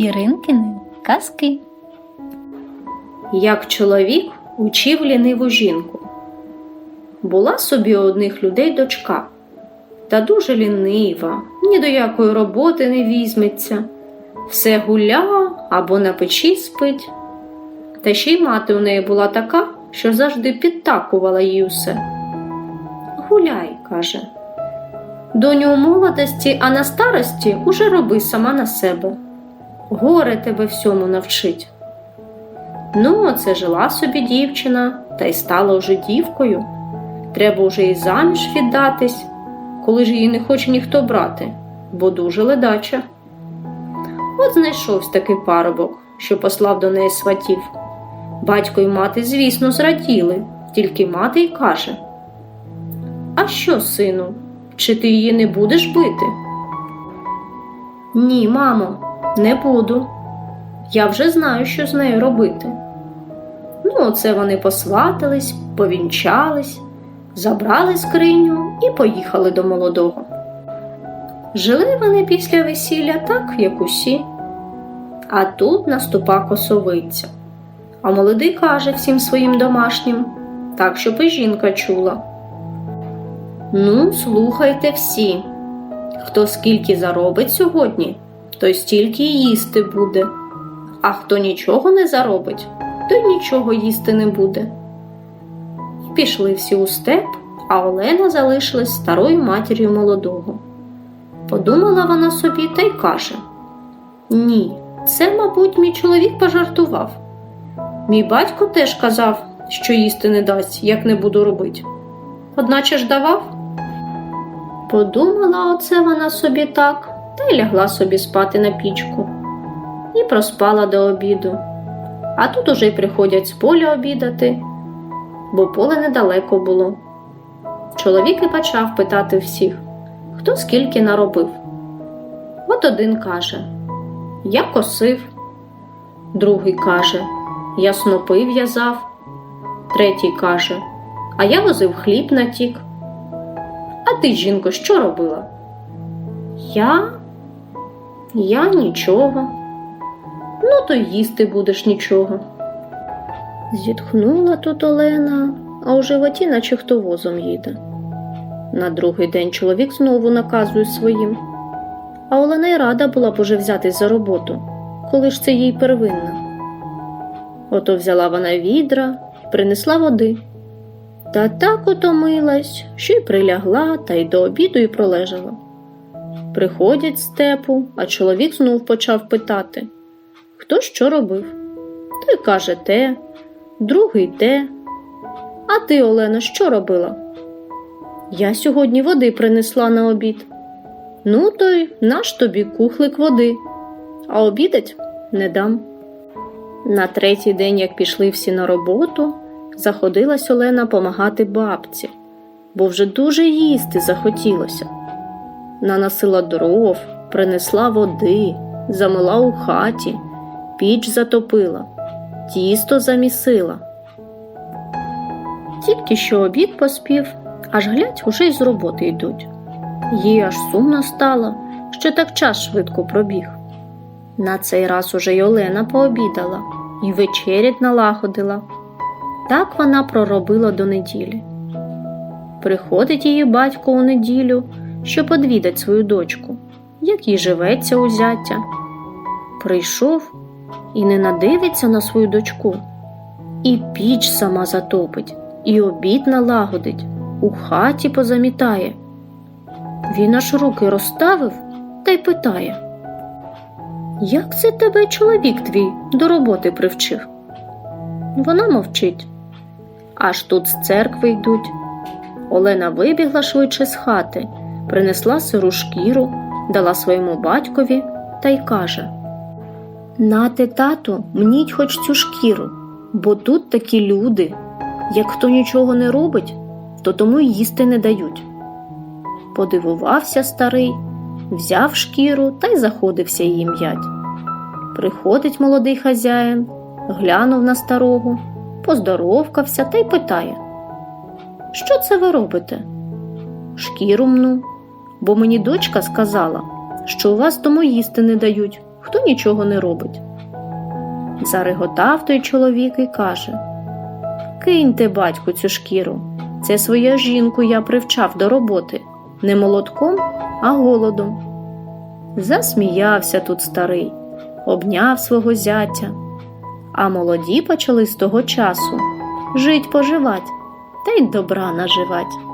Іринкини казки. Як чоловік учив ліниву жінку. Була собі у одних людей дочка, та дуже лінива, ні до якої роботи не візьметься, все гуля або на печі спить. Та ще й мати у неї була така, що завжди підтакувала їй усе. Гуляй, каже. Доню у молодості, а на старості уже роби сама на себе. Горе тебе всьому навчить. Ну, оце жила собі дівчина, та й стала вже дівкою. Треба вже і заміж віддатись, коли ж її не хоче ніхто брати, бо дуже ледача. От знайшовся такий парубок, що послав до неї сватів. Батько й мати, звісно, зраділи, тільки мати й каже: А що, сину, чи ти її не будеш бити? Ні, мамо, не буду. Я вже знаю, що з нею робити. Ну, оце вони посватались, повінчались, забрали скриню і поїхали до молодого. Жили вони після весілля так, як усі. А тут наступа косовиця. А молодий каже всім своїм домашнім, так, щоб і жінка чула. Ну, слухайте всі. Хто скільки заробить сьогодні, той стільки й їсти буде, а хто нічого не заробить, той нічого їсти не буде. І пішли всі у степ, а Олена залишилась старою матір'ю молодого. Подумала вона собі та й каже: Ні, це, мабуть, мій чоловік пожартував. Мій батько теж казав, що їсти не дасть, як не буду робити. Одначе ж давав. Подумала оце вона собі так, та й лягла собі спати на пічку. І проспала до обіду. А тут уже й приходять з поля обідати, бо поле недалеко було. Чоловік і почав питати всіх, хто скільки наробив. От один каже: Я косив, другий каже, я снопи в'язав, третій каже, а я возив хліб на тік. А ти, жінко, що робила? Я? Я нічого. Ну, то їсти будеш нічого. Зітхнула тут Олена, а у животі наче хто возом їде. На другий день чоловік знову наказує своїм. А Олена й рада була б уже взятись за роботу, коли ж це їй первинна. Ото взяла вона відра принесла води. Та так утомилась, що й прилягла та й до обіду й пролежала. Приходять степу, а чоловік знов почав питати хто що робив. Той каже те, другий те. А ти, Олена, що робила? Я сьогодні води принесла на обід. Ну, то й наш тобі кухлик води, а обідать не дам. На третій день, як пішли всі на роботу, заходилась Олена помагати бабці, бо вже дуже їсти захотілося. Наносила дров, принесла води, замила у хаті, піч затопила, тісто замісила. Тільки що обід поспів, аж глядь, уже й з роботи йдуть. Їй аж сумно стало, що так час швидко пробіг. На цей раз уже й Олена пообідала і вечерять налагодила. Так вона проробила до неділі. Приходить її батько у неділю, щоб одвідать свою дочку, як їй живеться у. Прийшов і не надивиться на свою дочку, і піч сама затопить, і обід налагодить, у хаті позамітає. Він аж руки розставив та й питає: Як це тебе чоловік твій до роботи привчив? Вона мовчить. Аж тут з церкви йдуть. Олена вибігла швидше з хати, принесла сиру шкіру, дала своєму батькові та й каже: Нате, тату, мніть хоч цю шкіру, бо тут такі люди. Як хто нічого не робить, то тому й їсти не дають. Подивувався старий, взяв шкіру та й заходився її м'ять. Приходить молодий хазяїн, глянув на старого, поздоровкався та й питає: Що це ви робите? Шкіру мну, бо мені дочка сказала, що у вас тому їсти не дають, хто нічого не робить. Зареготав той чоловік і каже Киньте, батьку, цю шкіру. Це свою жінку я привчав до роботи не молотком, а голодом. Засміявся тут старий, обняв свого зятя. А молоді почали з того часу жить поживать та й добра наживать.